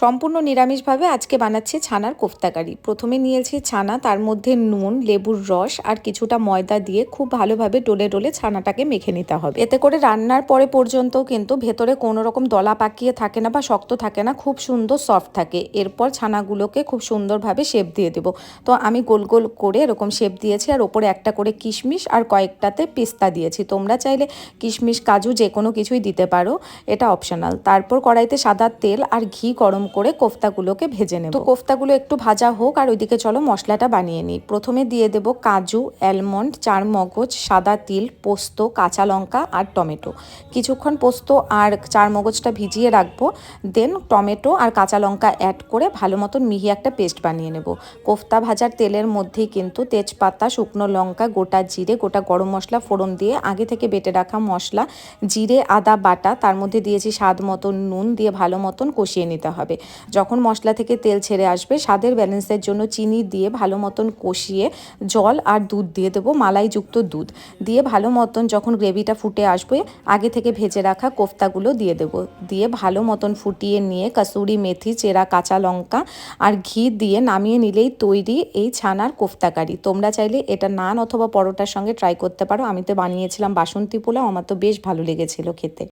সম্পূর্ণ নিরামিষভাবে আজকে বানাচ্ছি ছানার কোফতাকারি। প্রথমে নিয়েছি ছানা, তার মধ্যে নুন, লেবুর রস আর কিছুটা ময়দা দিয়ে খুব ভালোভাবে ডোলে ডোলে ছানাটাকে মেখে নিতে হবে। এতে করে রান্নার পরে পর্যন্ত কিন্তু ভেতরে কোনো রকম দলা পাকিয়ে থাকে না বা শক্ত থাকে না, খুব সুন্দর সফট থাকে। এরপর ছানাগুলোকে খুব সুন্দরভাবে শেপ দিয়ে দেবো। তো আমি গোল গোল করে এরকম শেপ দিয়েছি আর ওপরে একটা করে কিশমিশ আর কয়েকটাতে পিস্তা দিয়েছি। তোমরা চাইলে কিশমিশ, কাজু যে কোনো কিছুই দিতে পারো, এটা অপশনাল তারপর কড়াইতে সাদা তেল আর ঘি গরম করে কোফতাগুলোকে ভেজে নেব। তো কোফতাগুলো একটু ভাজা হোক আর ওইদিকে চলো মশলাটা বানিয়ে নিই। প্রথমে দিয়ে দেব কাজু, অ্যালমন্ড চার মগজ সাদা তিল, পোস্ত, কাঁচা লঙ্কা আর টমেটো। কিছুক্ষণ পোস্ত আর চার মগজটা ভিজিয়ে রাখব। দেন টমেটো আর কাঁচা লঙ্কা অ্যাড করে ভালো মতন মিহি একটা পেস্ট বানিয়ে নেব। কোফতা ভাজার তেলের মধ্যেই কিন্তু তেজপাতা, শুকনো লঙ্কা, গোটা জিরে, গোটা গরম মশলা ফোড়ন দিয়ে আগে থেকে বেটে রাখা মশলা, জিরে, আদা, বাটা, তার মধ্যে দিয়েছি স্বাদ মতন নুন দিয়ে ভালো মতন কষিয়ে নিতে হবে। যখন মশলা থেকে তেল ছেড়ে আসবে, স্বাদের ব্যালেন্সের জন্য চিনি দিয়ে ভালো মতন কষিয়ে জল আর দুধ দিয়ে দেবো, মালাইযুক্ত দুধ। দিয়ে ভালো মতন যখন গ্রেভিটা ফুটে আসবে, আগে থেকে ভেজে রাখা কোফতাগুলো দিয়ে দেবো। দিয়ে ভালো মতন ফুটিয়ে নিয়ে কাসুরি মেথি, চেরা কাঁচা লঙ্কা আর ঘি দিয়ে নামিয়ে নিলেই তৈরি এই ছানার কোফতাকারি। তোমরা চাইলে এটা নান অথবা পরোটার সঙ্গে ট্রাই করতে পারো। আমি তো বানিয়েছিলাম বাসন্তী পোলাও, আমার তো বেশ ভালো লেগেছিল খেতে।